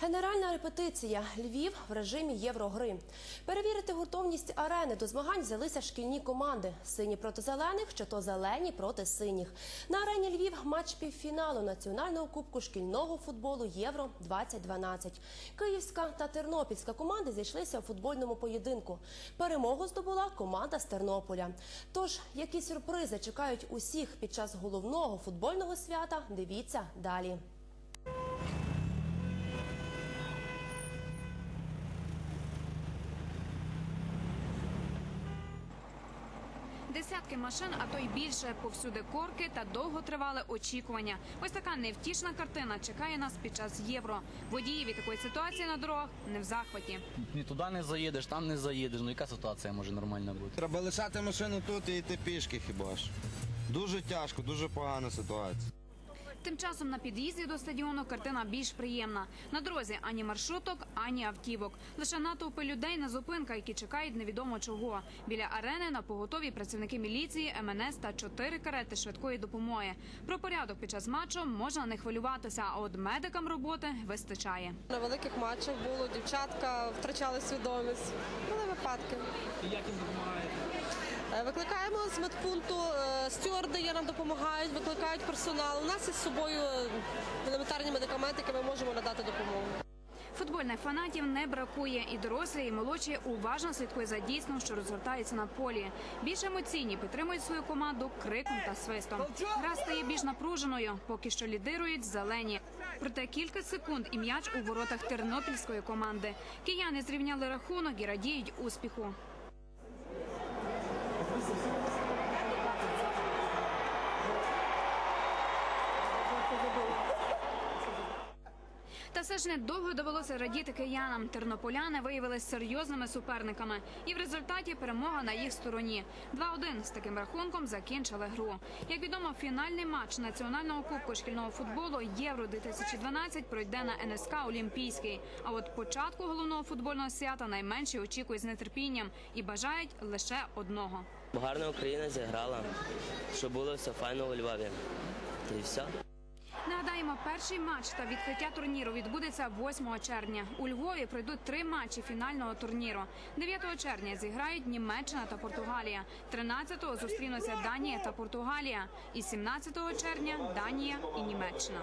Генеральна репетиція Львів в режимі єврогри. Перевірити гуртовність арени до змагань взялися шкільні команди: сині проти зелених, чи то зелені проти синіх. На арені Львів матч півфіналу національного кубку шкільного футболу Євро 2012 Київська та Тернопільська команди зійшлися у футбольному поєдинку. Перемогу здобула команда з Тернополя. Тож, які сюрпризи чекають усіх під час головного футбольного свята? Дивіться далі. Десятки машин, а то й більше, повсюди корки та довготривале очікування. Ось така невтішна картина чекає нас під час євро. Водії від такої ситуації на дорогах не в захваті. Ні туди не заїдеш, там не заїдеш. Ну яка ситуація може нормальна бути? Треба лишати машину тут і йти пішки хіба ж. Дуже тяжко, дуже погана ситуація. Тим часом на під'їзді до стадіону картина більш приємна. На дорозі ані маршруток, ані автівок. Лише натовпи людей на зупинках, які чекають невідомо чого. Біля арени на поготові працівники міліції, МНС та чотири карети швидкої допомоги. Про порядок під час матчу можна не хвилюватися, а от медикам роботи вистачає. На великих матчах було дівчатка втрачали свідомість. Були випадки. Як їм допомагаєте? Е, Викликаємо з медпункту, е, стюарди є нам допомагають, викликають персонал. У нас із собою е, елементарні медикаменти, які ми можемо надати допомогу. Футбольних фанатів не бракує, і дорослі, і молодші уважно слідкують за дійством, що розгортається на полі. Більш емоційні підтримують свою команду криком та свистом. Гра стає більш напруженою, поки що лідирують зелені. Проте кілька секунд і м'яч у воротах тернопільської команди. Кияни зрівняли рахунок і радіють успіху. Та все ж недовго довелося радіти киянам. Тернополяни виявилися серйозними суперниками, і в результаті перемога на їх стороні. 2-1 з таким рахунком закінчили гру. Як відомо, фінальний матч національного кубку шкільного футболу Євро 2012 пройде на НСК Олімпійський. А от початку головного футбольного свята найменші очікують з нетерпінням і бажають лише одного. Гарна Україна зіграла, що було все файно у Львові. Та й все. Нагадаємо, перший матч та відкриття турніру відбудеться 8 червня. У Львові пройдуть три матчі фінального турніру. 9 червня зіграють Німеччина та Португалія. 13-го зустрінуться Данія та Португалія. І 17 червня Данія і Німеччина.